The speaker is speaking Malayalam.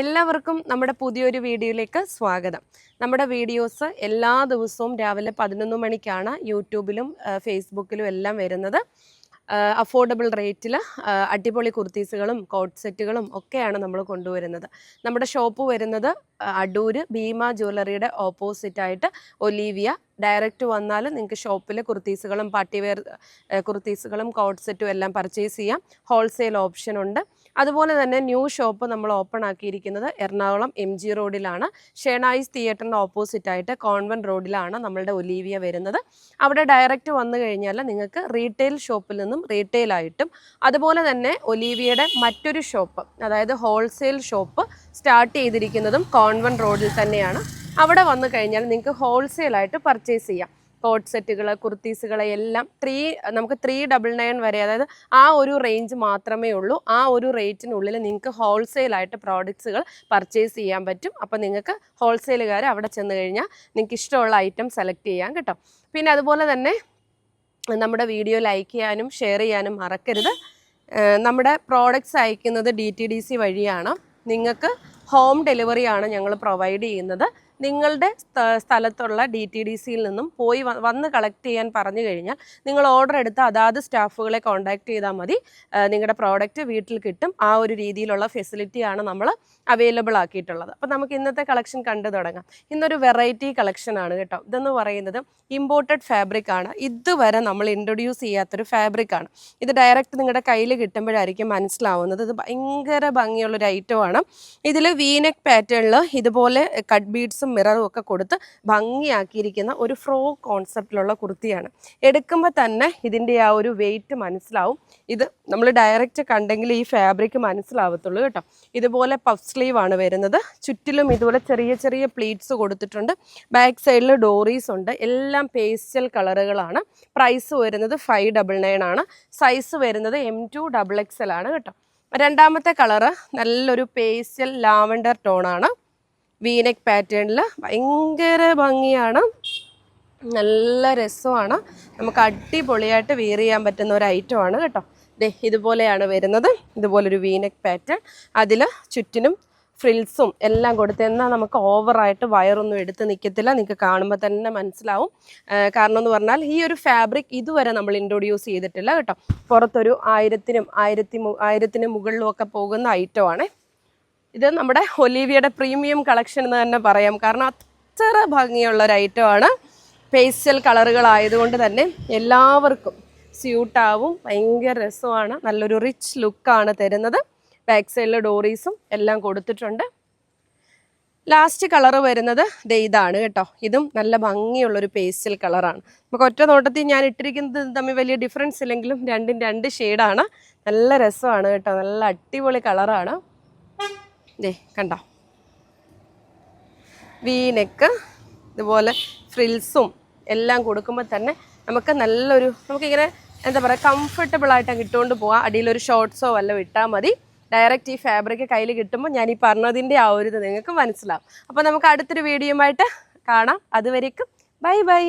എല്ലാവർക്കും നമ്മുടെ പുതിയൊരു വീഡിയോയിലേക്ക് സ്വാഗതം. നമ്മുടെ വീഡിയോസ് എല്ലാ ദിവസവും രാവിലെ പതിനൊന്ന് മണിക്കാണ് യൂട്യൂബിലും ഫേസ്ബുക്കിലും എല്ലാം വരുന്നത്. അഫോർഡബിൾ റേറ്റിൽ അടിപൊളി കുർത്തീസുകളും കോട്ട് സെറ്റുകളും ഒക്കെയാണ് നമ്മൾ കൊണ്ടുവരുന്നത്. നമ്മുടെ ഷോപ്പ് വരുന്നത് ആ, അടൂര് ഭീമ ജ്വല്ലറിയുടെ ഓപ്പോസിറ്റായിട്ട് ഒലീവിയ. ഡയറക്റ്റ് വന്നാൽ നിങ്ങൾക്ക് ഷോപ്പിൽ കുർത്തീസുകളും പാർട്ടിവെയർ കുർത്തീസുകളും കോട്ട് സെറ്റും എല്ലാം പർച്ചേസ് ചെയ്യാം. ഹോൾസെയിൽ ഓപ്ഷൻ ഉണ്ട്. അതുപോലെ തന്നെ ന്യൂ ഷോപ്പ് നമ്മൾ ഓപ്പൺ ആക്കിയിരിക്കുന്നത് എറണാകുളം എം ജി റോഡിലാണ് ഷേണായിസ് തിയേറ്ററിന്റെ ഓപ്പോസിറ്റ് ആയിട്ട് കോൺവെന്റ് റോഡിലാണ് നമ്മളുടെ ഒലീവിയ വരുന്നത്. അവിടെ ഡയറക്റ്റ് വന്നു കഴിഞ്ഞാൽ നിങ്ങൾക്ക് റീറ്റെയിൽ ഷോപ്പിൽ നിന്നും റീറ്റെയിൽ ആയിട്ടും അതുപോലെ തന്നെ ഒലീവിയയുടെ മറ്റൊരു ഷോപ്പ് അതായത് ഹോൾസെയിൽ ഷോപ്പ് സ്റ്റാർട്ട് ചെയ്തിരിക്കുന്നതും കോൺവെന്റ് റോഡിൽ തന്നെയാണ്. അവിടെ വന്നു കഴിഞ്ഞാൽ നിങ്ങൾക്ക് ഹോൾസെയിൽ ആയിട്ട് പർച്ചേസ് ചെയ്യാം. കോട്ട് സെറ്റുകൾ കുർത്തീസുകൾ എല്ലാം ത്രീ നമുക്ക് ത്രീ ഡബിൾ നയൻ വരെ അതായത് ആ ഒരു റേഞ്ച് മാത്രമേ ഉള്ളൂ. ആ ഒരു റേറ്റിനുള്ളിൽ നിങ്ങൾക്ക് ഹോൾസെയിൽ ആയിട്ട് പ്രോഡക്ട്സുകൾ പർച്ചേസ് ചെയ്യാൻ പറ്റും. അപ്പോൾ നിങ്ങൾക്ക് ഹോൾസെയിലുകാർ അവിടെ ചെന്ന് കഴിഞ്ഞാൽ നിങ്ങൾക്ക് ഇഷ്ടമുള്ള ഐറ്റം സെലക്ട് ചെയ്യാം കേട്ടോ. പിന്നെ അതുപോലെ തന്നെ നമ്മുടെ വീഡിയോ ലൈക്ക് ചെയ്യാനും ഷെയർ ചെയ്യാനും മറക്കരുത്. നമ്മുടെ പ്രോഡക്റ്റ്സ് അയക്കുന്നത് ഡി ടി ഡി സി വഴിയാണ്. നിങ്ങൾക്ക് ഹോം ഡെലിവറിയാണ് ഞങ്ങൾ പ്രൊവൈഡ് ചെയ്യുന്നത്. നിങ്ങളുടെ സ്ഥലത്തുള്ള ഡി ടി ഡി സിയിൽ നിന്നും പോയി വന്ന് കളക്ട് ചെയ്യാൻ പറഞ്ഞു കഴിഞ്ഞാൽ നിങ്ങൾ ഓർഡർ എടുത്ത് അതാത് സ്റ്റാഫുകളെ കോൺടാക്ട് ചെയ്താൽ മതി. നിങ്ങളുടെ പ്രോഡക്റ്റ് വീട്ടിൽ കിട്ടും. ആ ഒരു രീതിയിലുള്ള ഫെസിലിറ്റിയാണ് നമ്മൾ അവൈലബിൾ ആക്കിയിട്ടുള്ളത്. അപ്പോൾ നമുക്ക് ഇന്നത്തെ കളക്ഷൻ കണ്ടു തുടങ്ങാം. ഇന്നൊരു വെറൈറ്റി കളക്ഷൻ ആണ് കേട്ടോ. ഇതെന്ന് പറയുന്നത് ഇമ്പോർട്ടഡ് ഫാബ്രിക് ആണ്. ഇതുവരെ നമ്മൾ ഇൻട്രൊഡ്യൂസ് ചെയ്യാത്തൊരു ഫാബ്രിക് ആണ്. ഇത് ഡയറക്റ്റ് നിങ്ങളുടെ കയ്യിൽ കിട്ടുമ്പോഴായിരിക്കും മനസ്സിലാവുന്നത്. ഇത് ഭയങ്കര ഭംഗിയുള്ളൊരു ഐറ്റമാണ് ഇതിൽ വീനെക് പാറ്റേണിൽ ഇതുപോലെ കട്ട് ബീഡ്സും മിററും ഒക്കെ കൊടുത്ത് ഭംഗിയാക്കിയിരിക്കുന്ന ഒരു ഫ്രോ കോൺസെപ്റ്റിലുള്ള കുർത്തിയാണ്. എടുക്കുമ്പോൾ തന്നെ ഇതിന്റെ ആ ഒരു വെയിറ്റ് മനസ്സിലാവും. ഇത് നമ്മൾ ഡയറക്റ്റ് കണ്ടെങ്കിൽ ഈ ഫാബ്രിക് മനസ്സിലാവത്തുള്ളൂ കേട്ടോ. ഇതുപോലെ പഫ് സ്ലീവ് ആണ് വരുന്നത്. ചുറ്റിലും ഇതുപോലെ ചെറിയ ചെറിയ പ്ലീറ്റ്സ് കൊടുത്തിട്ടുണ്ട്. ബാക്ക് സൈഡിൽ ഡോറീസ് ഉണ്ട്. എല്ലാം പേസ്റ്റൽ കളറുകളാണ്. പ്രൈസ് വരുന്നത് ഫൈവ് ഡബിൾ നയൻ ആണ്. സൈസ് വരുന്നത് M to double X L ആണ് കേട്ടോ. രണ്ടാമത്തെ കളറ് നല്ലൊരു പേസ്റ്റൽ ലാവൻഡർ ടോണാണ് വീനെക്ക് പാറ്റേണിൽ ഭയങ്കര ഭംഗിയാണ്. നല്ല രസമാണ്. നമുക്ക് അടിപൊളിയായിട്ട് വെയർ ചെയ്യാൻ പറ്റുന്ന ഒരു ഐറ്റമാണ് കേട്ടോ. ദേ ഇതുപോലെയാണ് വരുന്നത്. ഇതുപോലൊരു വീനക് പാറ്റേൺ അതിൽ ചുറ്റിനും ഫ്രിൽസും എല്ലാം കൊടുത്ത് എന്നാൽ നമുക്ക് ഓവറായിട്ട് വയറൊന്നും എടുത്ത് നിൽക്കത്തില്ല നിങ്ങൾക്ക് കാണുമ്പോൾ തന്നെ മനസ്സിലാവും. കാരണം എന്ന് പറഞ്ഞാൽ ഈ ഒരു ഫാബ്രിക് ഇതുവരെ നമ്മൾ ഇൻട്രൊഡ്യൂസ് ചെയ്തിട്ടില്ല കേട്ടോ. പുറത്തൊരു ആയിരത്തിനും ആയിരത്തി ആയിരത്തിന് മുകളിലും ഒക്കെ പോകുന്ന ഐറ്റമാണ് ഇത് നമ്മുടെ ഒലീവിയയുടെ പ്രീമിയം കളക്ഷൻ എന്ന് തന്നെ പറയാം. കാരണം അത്ര ഭംഗിയുള്ള ഒരു ഐറ്റമാണ് പേസ്റ്റൽ കളറുകളായതുകൊണ്ട് തന്നെ എല്ലാവർക്കും സ്യൂട്ടാവും ഭയങ്കര രസമാണ്. നല്ലൊരു റിച്ച് ലുക്കാണ് തരുന്നത്. ബാക്ക് സൈഡിലെ ഡോറീസും എല്ലാം കൊടുത്തിട്ടുണ്ട്. ലാസ്റ്റ് കളർ വരുന്നത് ഇതാണ് കേട്ടോ. ഇതും നല്ല ഭംഗിയുള്ളൊരു പേസ്റ്റൽ കളറാണ് നമുക്ക് ഒറ്റ നോട്ടത്തിൽ ഞാൻ ഇട്ടിരിക്കുന്നത് തമ്മിൽ വലിയ ഡിഫറൻസ് ഇല്ലെങ്കിലും രണ്ടും രണ്ട് ഷെയ്ഡാണ് നല്ല രസമാണ് കേട്ടോ. നല്ല അടിപൊളി കളറാണ് ദേ കണ്ടോ? വി നെക്ക് ഇതുപോലെ ഫ്രിൽസും എല്ലാം കൊടുക്കുമ്പോൾ തന്നെ നമുക്ക് നല്ലൊരു നമുക്കിങ്ങനെ എന്താ പറയുക കംഫർട്ടബിൾ ആയിട്ട് ഇട്ടുകൊണ്ട് പോവാം. അടിയിലൊരു ഷോർട്ട്സോ വല്ലതും ഇട്ടാൽ മതി. ഡയറക്റ്റ് ഈ ഫാബ്രിക് കയ്യിൽ കിട്ടുമ്പോൾ ഞാൻ ഈ പറഞ്ഞതിന്റെ ആ ഒരു ഇത് നിങ്ങൾക്ക് മനസ്സിലാവും. അപ്പോൾ നമുക്ക് അടുത്തൊരു ആയിട്ട് കാണാം. അതുവരേക്കും ബൈ ബൈ